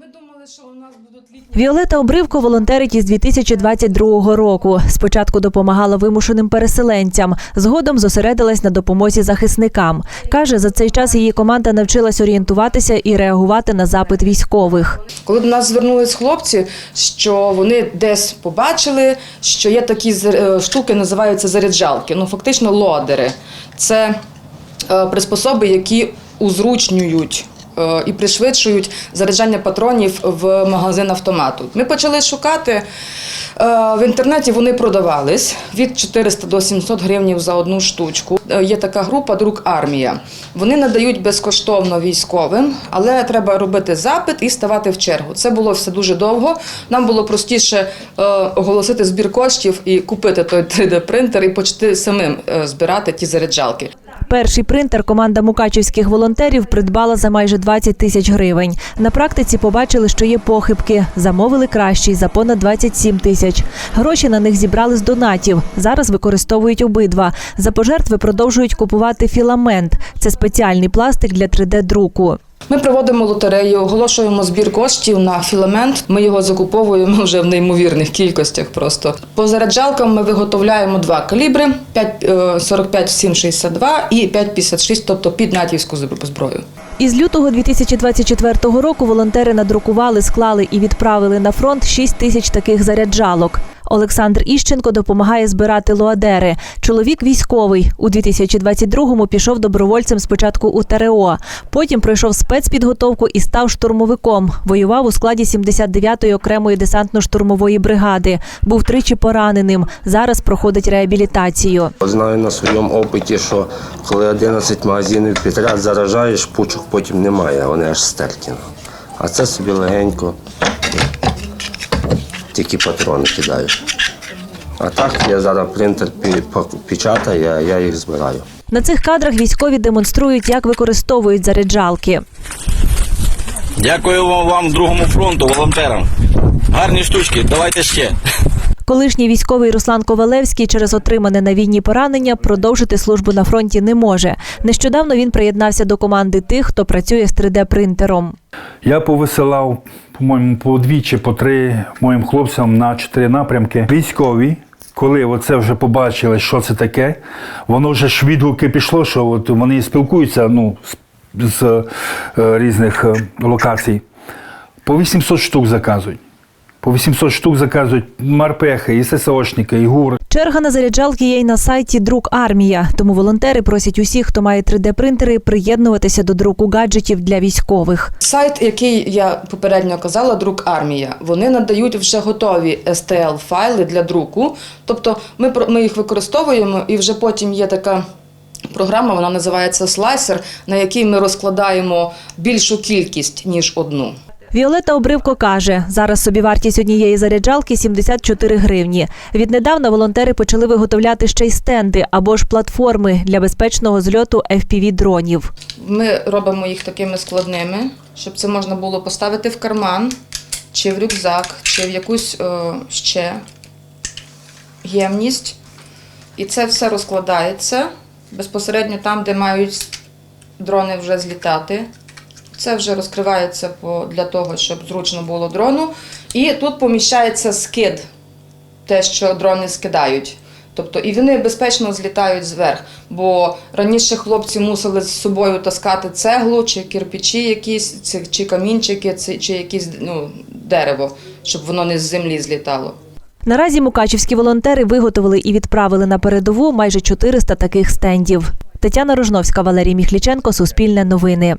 Ми думали, що у нас будуть літні Віолета Обривко волонтерить із 2022 року. Спочатку допомагала вимушеним переселенцям, згодом зосередилась на допомозі захисникам. Каже, за цей час її команда навчилась орієнтуватися і реагувати на запит військових. Коли до нас звернулись хлопці, що вони десь побачили, що є такі е, штуки, називаються заряджалки, ну фактично лодери. Це е, приспособи, які узручнюють. Е, І пришвидшують заряджання патронів в магазин автомату. Ми почали шукати е, в інтернеті. Вони продавались від 400 до 700 гривень за одну штучку. Е, Є така група Друк армія. Вони надають безкоштовно військовим, але треба робити запит і ставати в чергу. Це було все дуже довго. Нам було простіше оголосити збір коштів і купити той 3D-принтер і почати самим збирати ті заряджалки. Перший принтер команда мукачівських волонтерів придбала за майже 20 тисяч гривень. На практиці побачили, що є похибки. Замовили кращий за понад 27 тисяч. Гроші на них зібрали з донатів. Зараз використовують обидва. За пожертви продовжують купувати філамент. Це спеціальний пластик для 3D-друку. Ми проводимо лотерею, оголошуємо збір коштів на філамент. Ми його закуповуємо вже в неймовірних кількостях. Просто по заряджалкам ми виготовляємо два калібри: 5, е, 45 762 і 5,56, тобто під натівську зброю. Із лютого 2024 року волонтери надрукували, склали і відправили на фронт 6 тисяч таких заряджалок. Олександр Іщенко допомагає збирати лоадери. Чоловік військовий. У 2022-му пішов добровольцем спочатку у ТРО. Потім пройшов спецпідготовку і став штурмовиком. Воював у складі 79-ї окремої десантно-штурмової бригади. Був тричі пораненим. Зараз проходить реабілітацію. Знаю на своєму опиті, що коли 11 магазинів підряд заражаєш, пучок потім немає, вони аж стерті. А це собі легенько, тільки патрони кидаєш. А так я зараз принтер печатаю, а я їх збираю. На цих кадрах військові демонструють, як використовують заряджалки. Дякую вам, вам другому фронту, волонтерам. Гарні штучки, давайте ще. Колишній військовий Руслан Ковалевський через отримане на війні поранення продовжити службу на фронті не може. Нещодавно він приєднався до команди тих, хто працює з 3D-принтером. Я повисилав, по-моєму, по дві чи по три моїм хлопцям на чотири напрямки. Військові, коли оце вже побачили, що це таке, воно вже ж відгуки пішло, що от вони спілкуються ну, з, з е, різних е, локацій. По 800 штук заказують. По 800 штук заказують марпехи, і ССОшники, і ГУР. Черга на заряджалки є й на сайті Друк Армія. Тому волонтери просять усіх, хто має 3D-принтери, приєднуватися до друку гаджетів для військових. Сайт, який я попередньо казала, друк армія. Вони надають вже готові STL файли для друку. Тобто ми ми їх використовуємо, і вже потім є така. Програма вона називається слайсер, на якій ми розкладаємо більшу кількість ніж одну. Віолета Обривко каже, зараз собівартість однієї заряджалки 74 гривні. Віднедавна волонтери почали виготовляти ще й стенди або ж платформи для безпечного зльоту FPV-дронів. Ми робимо їх такими складними, щоб це можна було поставити в карман, чи в рюкзак, чи в якусь е, ще ємність. І це все розкладається безпосередньо там, де мають дрони вже злітати. Це вже розкривається для того, щоб зручно було дрону. І тут поміщається скид, те, що дрони скидають. Тобто і вони безпечно злітають зверх. Бо раніше хлопці мусили з собою таскати цеглу, чи кирпичі якісь, чи- чи камінчики, чи- чи якісь ну, дерево, щоб воно не з землі злітало. Наразі мукачівські волонтери виготовили і відправили на передову майже 400 таких стендів. Тетяна Рожновська, Валерій Міхліченко, Суспільне новини.